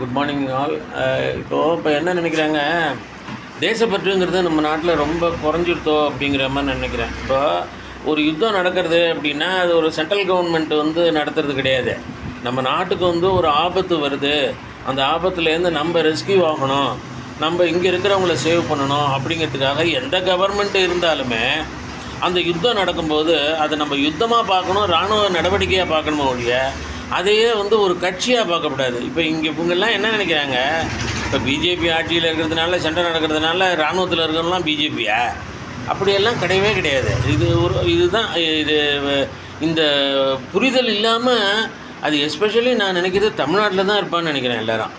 Good morning all இப்போது இப்போ என்ன நினைக்கிறாங்க? தேசப்பற்றுங்கிறது நம்ம நாட்டில் ரொம்ப குறைஞ்சிருத்தோ அப்படிங்கிற மாதிரி நினைக்கிறேன். இப்போ ஒரு யுத்தம் நடக்கிறது அப்படின்னா அது ஒரு சென்ட்ரல் கவர்மெண்ட் வந்து நடத்துறது கிடையாது. நம்ம நாட்டுக்கு வந்து ஒரு ஆபத்து வருது. அந்த ஆபத்துலேருந்து நம்ம ரெஸ்கியூ ஆகணும். நம்ம இங்கே இருக்கிறவங்கள சேவ் பண்ணணும் அப்படிங்கிறதுக்காக எந்த கவர்மெண்ட் இருந்தாலுமே அந்த யுத்தம் நடக்கும்போது அதை நம்ம யுத்தமாக பார்க்கணும் இராணுவ நடவடிக்கையாக பார்க்கணுமோ ஒழிய அதையே வந்து ஒரு கட்சியாக பார்க்கக்கூடாது இப்போ இங்கே இவங்கெல்லாம் என்ன நினைக்கிறாங்க? இப்போ பிஜேபி ஆட்சியில் இருக்கிறதுனால சண்டை நடக்கிறதுனால இராணுவத்தில் இருக்கிறவங்களாம் பிஜேபியா அப்படியெல்லாம் கிடையவே கிடையாது. இது ஒரு இதுதான் இது இந்த புரிதல் இல்லாமல் அது எஸ்பெஷலி நான் நினைக்கிறது தமிழ்நாட்டில் தான் இருப்பான்னு நினைக்கிறேன் எல்லாரும்.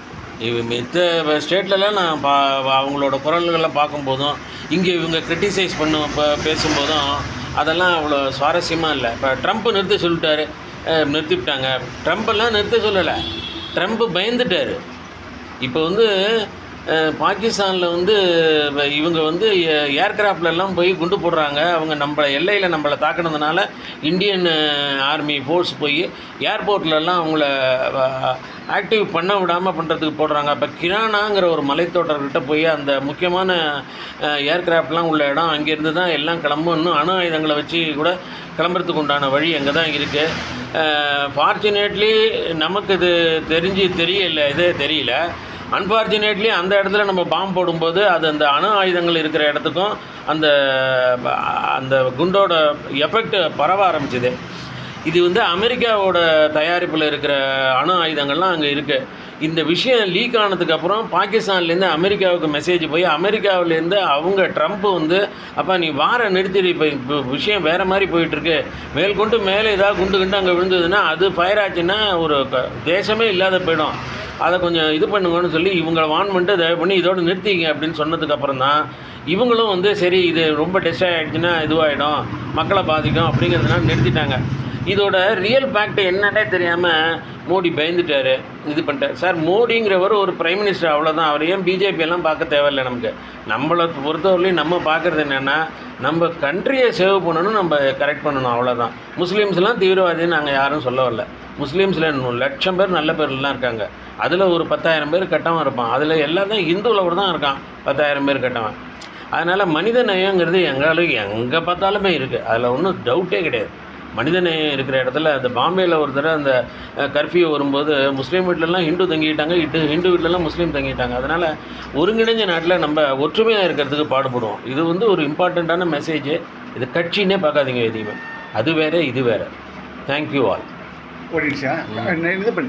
இவ மித்த ஸ்டேட்லலாம் நான் பா அவங்களோட குரல்கள்லாம் பார்க்கும்போதும் இங்கே இவங்க கிரிட்டிசைஸ் பண்ண இப்போ பேசும்போதும் அதெல்லாம் அவ்வளோ சுவாரஸ்யமாக இல்லை. இப்போ ட்ரம்ப் நிறுத்த சொல்லிட்டாரு. நிறுத்திவிட்டாங்க. ட்ரம்ப்பெல்லாம் நிறுத்த சொல்லலை. ட்ரம்ப் பயந்துட்டார். இப்போ வந்து பாகிஸ்தானில் வந்து இவங்க வந்து ஏர்கிராஃப்ட்லலாம் போய் குண்டு போடுறாங்க. அவங்க நம்மளை எல்லையில் நம்மளை தாக்குனதுனால இந்தியன் ஆர்மி ஃபோர்ஸ் போய் ஏர்போர்ட்லலாம் அவங்கள ஆக்டிவ் பண்ண விடாமல் பண்ணுறதுக்கு போடுறாங்க. அப்போ கிரானாங்கிற ஒரு மலைத்தோட்டர்கிட்ட போய் அந்த முக்கியமான ஏர்கிராஃப்ட்லாம் உள்ள இடம் அங்கேருந்து தான் எல்லாம் கிளம்பும் இன்னும் அணு ஆயுதங்களை வச்சு கூட கிளம்புறதுக்கு உண்டான வழி அங்கே தான் இருக்குது ஃபார்ச்சுனேட்லி நமக்கு இது தெரிஞ்சு தெரியல இதே தெரியல. அன்ஃபார்ச்சுனேட்லி அந்த இடத்துல நம்ம பாம்பு போடும்போது அது அந்த அணு ஆயுதங்கள் இருக்கிற இடத்துக்கும் அந்த அந்த குண்டோட எஃபெக்ட் பரவ ஆரம்பிச்சுது. இது வந்து அமெரிக்காவோட தயாரிப்பில் இருக்கிற அணு ஆயுதங்கள்லாம் அங்கே இருக்குது இந்த விஷயம் லீக் ஆனதுக்கப்புறம் பாகிஸ்தான்லேருந்து அமெரிக்காவுக்கு மெசேஜ் போய் அமெரிக்காவிலேருந்து அவங்க ட்ரம்ப் வந்து அப்பா நீ வார நிறுத்திடு இப்போ இப்போ விஷயம் வேறு மாதிரி போயிட்டுருக்கு. மேற்கொண்டு மேலே ஏதாவது குண்டு குண்டு அங்கே விழுந்ததுன்னா அது ஃபயர் ஆச்சுன்னா ஒரு தேசமே இல்லாத போயிடும். அதை கொஞ்சம் இது பண்ணுங்கன்னு சொல்லி இவங்களை வான் பண்ணிட்டு தயவு பண்ணி இதோடு நிறுத்திங்க அப்படின்னு சொன்னதுக்கப்புறம் தான் இவங்களும் வந்து சரி இது ரொம்ப டெஸ்ட் ஆகிடுச்சுன்னா இதுவாகிடும் மக்களை பாதிக்கும் அப்படிங்கிறதுனால நிறுத்திட்டாங்க. இதோட ரியல் ஃபேக்ட் என்னன்னே தெரியாமல் மோடி பயந்துட்டார். இது பண்ணிட்டார். சார் மோடிங்கிறவர் ஒரு பிரைம் மினிஸ்டர் அவ்வளோதான் அவர் ஏன் பிஜேபி எல்லாம் பார்க்க தேவையில்லை நமக்கு? நம்மளை பொறுத்தவரையிலையும் நம்ம பார்க்குறது என்னென்னா நம்ம கண்ட்ரியை சேவ் பண்ணணும் நம்ம கரெக்ட் பண்ணணும் அவ்வளோதான் முஸ்லீம்ஸ்லாம் தீவிரவாதின்னு நாங்கள் யாரும் சொல்ல வரல. முஸ்லீம்ஸில் லட்சம் பேர் நல்ல பேர்லாம் இருக்காங்க. அதில் ஒரு பத்தாயிரம் பேர் கட்டவன் இருப்பான். அதில் எல்லாத்தையும் ஹிந்துவில் கூட தான் இருக்கான். பத்தாயிரம் பேர் கட்டவன். அதனால் மனித நயங்கிறது எங்களுக்கு எங்கே பார்த்தாலுமே இருக்குது அதில் ஒன்றும் டவுட்டே கிடையாது. மனித நேயம் இருக்கிற இடத்துல அந்த பாம்பேயில் ஒரு தடவை அந்த கர்ஃப்யூ வரும்போது முஸ்லீம் வீட்டிலலாம் ஹிந்து தங்கிட்டாங்க இட்டு ஹிந்து வீட்டிலலாம் முஸ்லீம் தங்கிட்டாங்க. அதனால் ஒருங்கிணைஞ்ச நாட்டில் நம்ம ஒற்றுமையாக இருக்கிறதுக்கு பாடுபடுவோம். இது வந்து ஒரு இம்பார்ட்டண்ட்டான மெசேஜ் இது கட்சின்னே பார்க்காதீங்க எதையுமே. அது வேறு இது வேறு. தேங்க்யூ ஆல் ஓடிடுச்சா இது பண்ணி